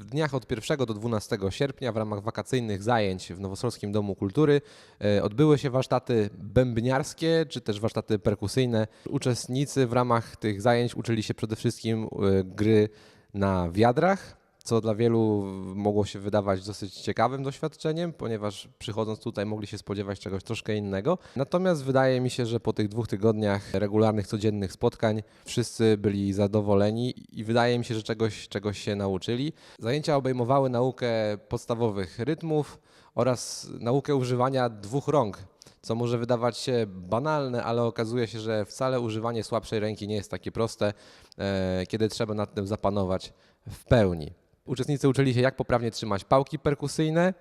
W dniach od 1 do 12 sierpnia w ramach wakacyjnych zajęć w Nowosolskim Domu Kultury e, odbyły się warsztaty bębniarskie czy też warsztaty perkusyjne. Uczestnicy w ramach tych zajęć uczyli się przede wszystkim e, gry na wiadrach, co dla wielu mogło się wydawać dosyć ciekawym doświadczeniem, ponieważ przychodząc tutaj mogli się spodziewać czegoś troszkę innego. Natomiast wydaje mi się, że po tych dwóch tygodniach regularnych, codziennych spotkań wszyscy byli zadowoleni i wydaje mi się, że czegoś, czegoś się nauczyli. Zajęcia obejmowały naukę podstawowych rytmów oraz naukę używania dwóch rąk. Co może wydawać się banalne, ale okazuje się, że wcale używanie słabszej ręki nie jest takie proste, e, kiedy trzeba nad tym zapanować w pełni. Uczestnicy uczyli się, jak poprawnie trzymać pałki perkusyjne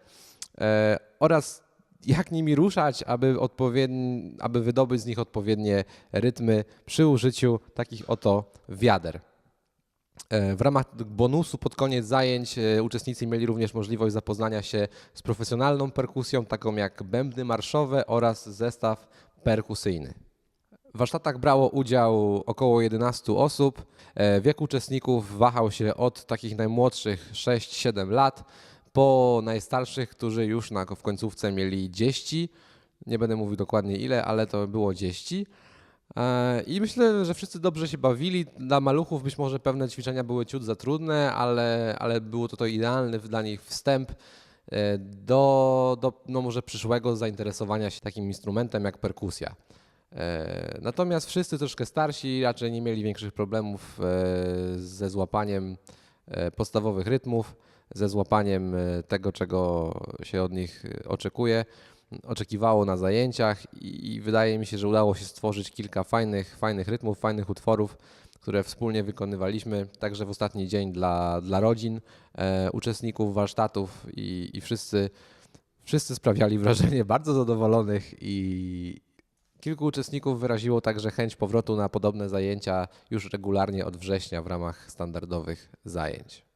e, oraz jak nimi ruszać, aby, aby wydobyć z nich odpowiednie rytmy przy użyciu takich oto wiader. E, W ramach bonusu pod koniec zajęć e, uczestnicy mieli również możliwość zapoznania się z profesjonalną perkusją, taką jak bębny marszowe oraz zestaw perkusyjny. W warsztatach brało udział około 11 osób. E, Wiek uczestników wahał się od takich najmłodszych 6-7 lat po najstarszych, którzy już na, w końcówce mieli dzieści. Nie będę mówił dokładnie ile, ale to było dzieści. E, I myślę, że wszyscy dobrze się bawili. Dla maluchów być może pewne ćwiczenia były ciut za trudne, ale, ale było to, to idealny dla nich wstęp e, do, do no może przyszłego zainteresowania się takim instrumentem jak perkusja. E, Natomiast wszyscy troszkę starsi raczej nie mieli większych problemów e, ze złapaniem e, podstawowych rytmów, ze złapaniem tego, czego się od nich oczekuje, oczekiwało na zajęciach i wydaje mi się, że udało się stworzyć kilka fajnych, fajnych rytmów, fajnych utworów, które wspólnie wykonywaliśmy, także w ostatni dzień dla, dla rodzin, uczestników warsztatów i, i wszyscy, wszyscy sprawiali wrażenie bardzo zadowolonych i, Kilku uczestników wyraziło także chęć powrotu na podobne zajęcia już regularnie od września w ramach standardowych zajęć.